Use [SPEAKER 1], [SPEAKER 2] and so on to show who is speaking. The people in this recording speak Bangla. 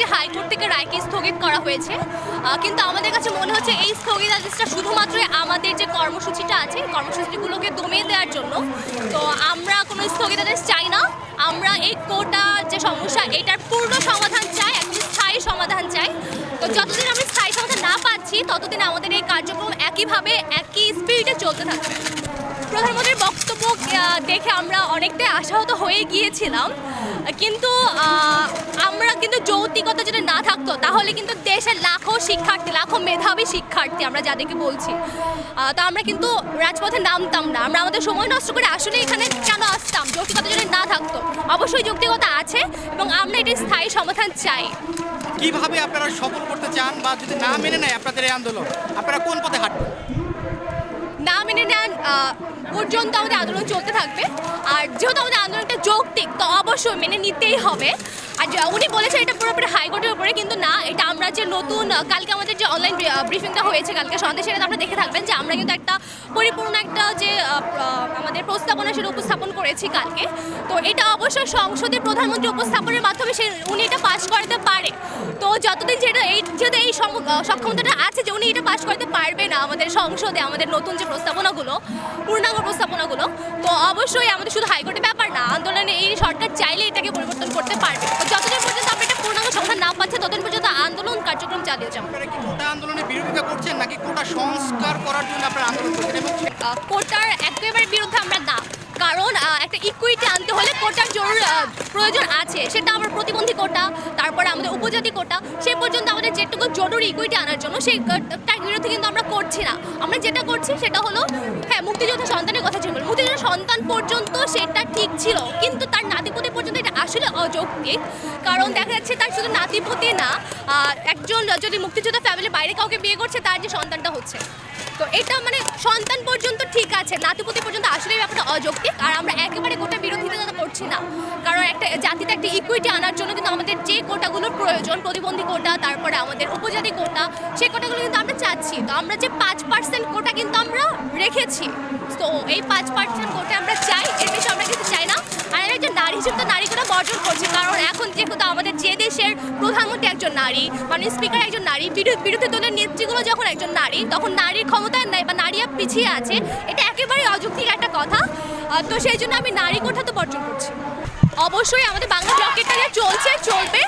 [SPEAKER 1] যে হাইকোর্ট থেকে রায়কে স্থগিত করা হয়েছে। কিন্তু আমাদের কাছে মনে হচ্ছে এই স্থগিতাদেশটা শুধুমাত্র আমাদের যে কর্মসূচিটা আছে, কর্মসূচিগুলোকে দমিয়ে দেওয়ার জন্য। তো আমরা কোনো স্থগিতাদেশ চাই না। আমরা এই কোটা যে সমস্যা, এটার পূর্ণ সমাধান চাই, একটি স্থায়ী সমাধান চাই। তো যতদিন আমরা স্থায়ী সমাধান না পাচ্ছি, ততদিন আমাদের এই কার্যক্রম একইভাবে, একই স্পিরিটে চলতে থাকবে। প্রধানমন্ত্রীর বক্তব্য দেখে আমরা অনেকটাই আশাহত হয়ে গিয়েছিলাম। কিন্তু আমরা কিন্তু যৌক্তিকতা যদি না থাকতো তাহলে কিন্তু দেশের লাখো শিক্ষার্থী লাখো মেধাবী শিক্ষার্থী আমরা যাদেরকে বলছি তো আমরা কিন্তু রাজপথে নামতাম না। আমরা আমাদের সময় নষ্ট করে আসলে এখানে কেন আসতাম? যৌক্তিকতা যদি না থাকতো অবশ্যই যৌক্তিকতা আছে এবং আমরা এটি স্থায়ী সমাধান চাই।
[SPEAKER 2] কীভাবে আপনারা সফল করতে চান বা যদি না মেনে নেয় আপনাদের এই আন্দোলন আপনারা কোন পথে হাঁটবেন?
[SPEAKER 1] না মেনে নেন পর্যন্ত আমাদের আন্দোলন চলতে থাকবে। আর যেহেতু আমাদের আন্দোলনটা যৌক্তিক, তো অবশ্যই মেনে নিতেই হবে। আর উনি বলেছেন এটা পুরোপুরি হাইকোর্টের উপরে, কিন্তু না, এটা আমরা যে নতুন কালকে আমাদের যে অনলাইন ব্রিফিংটা হয়েছে কালকে সন্ধ্যে, সেটা আমরা দেখে থাকবেন যে আমরা কিন্তু একটা পরিপূর্ণ একটা যে আমাদের প্রস্তাবনা সেটা উপস্থাপন করেছি কালকে। তো এটা অবশ্যই সংসদে প্রধানমন্ত্রী উপস্থাপনের মাধ্যমে সে, উনি এটা পাশ করাতে পারে। যতদিন যেটা এই যেহেতু এই সক্ষমতাটা আছে যে উনি এটা পাশ করতে পারবে না আমাদের সংসদে আমাদের নতুন যে প্রস্তাবনাগুলো পূর্ণাঙ্গ প্রস্তাবনাগুলো তো অবশ্যই আমাদের শুধু হাইকোর্টের ব্যাপার না আন্দোলনে এই সরকার চাইলে এটাকে পরিবর্তন করতে পারবে। তো যতদিন পর্যন্ত আমরা এটা পূর্ণাঙ্গ সমাধান না পাচ্ছে ততদিন পর্যন্ত আন্দোলন কার্যক্রম চালিয়ে যাব।
[SPEAKER 2] আপনারা কি কোটা আন্দোলনের বিরোধিতা করছেন নাকি কোটা সংস্কার করার জন্য আপনারা আন্দোলন করছেন? এবং
[SPEAKER 1] কোটার একেবারে বিরুদ্ধে আমরা না। কারণ একটা ইকুইটি আনতে হলে কোটার জরুর প্রয়োজন আছে। সেটা আমার প্রতিবন্ধী কোটা, তারপরে আমাদের উপজাতি কোটা। সে পর্যন্ত আমাদের যেটুকু জরুরি ইকুইটি আনার জন্য, সেই বিরুদ্ধে কিন্তু আমরা করছি না। আমরা যেটা করছি সেটা হলো হ্যাঁ মুক্তিযোদ্ধা সন্তানের কথা সন্তান পর্যন্ত সেটা ঠিক ছিল। কিন্তু তার নাতিপতি পর্যন্ত এটা আসলে অযৌক্তিক। কারণ দেখা যাচ্ছে তার শুধু নাতিপতি না একজন যদি মুক্তিযোদ্ধা ফ্যামিলি বাইরে কাউকে বিয়ে করছে, তার যে সন্তানটা হচ্ছে। তো এটা মানে সন্তান পর্যন্ত ঠিক আছে, নাতিপতি পর্যন্ত আসলে ব্যাপারটা অযৌক্তিক। আর আমরা একেবারে গোটা বিরোধিতা করছি না। কারণ একটা জাতিতে একটা ইকুইটি আনার জন্য কোটাগুলোর প্রয়োজন, প্রতিবন্ধী কোটা, তারপরে আমাদের উপজাতি কোটা, সেই কোটাগুলো কিন্তু আমরা চাচ্ছি। তো আমরা যে পাঁচ পার্সেন্ট কোটা কিন্তু আমরা রেখেছি। তো এই পাঁচ পার্সেন্ট কোটা আমরা চাই, এর বেশি আমরা কিন্তু চাই না। আর আমি একজন নারী হিসেবে তো নারী কোটা বর্জন করছি, কারণ এখন যেহেতু আমাদের যে দেশের প্রধানমন্ত্রী একজন নারী মানে স্পিকার একজন নারী বিরোধী দলের নেত্রীগুলো যখন একজন নারী, তখন নারীর ক্ষমতায় নাই বা নারী পিছিয়ে আছে, এটা একেবারে অযৌক্তিক একটা কথা। তো সেই জন্য আমি নারী কোঠা তো বর্জন করছি। অবশ্যই আমাদের বাংলা ব্লকেটটা যে চলছে চলবে।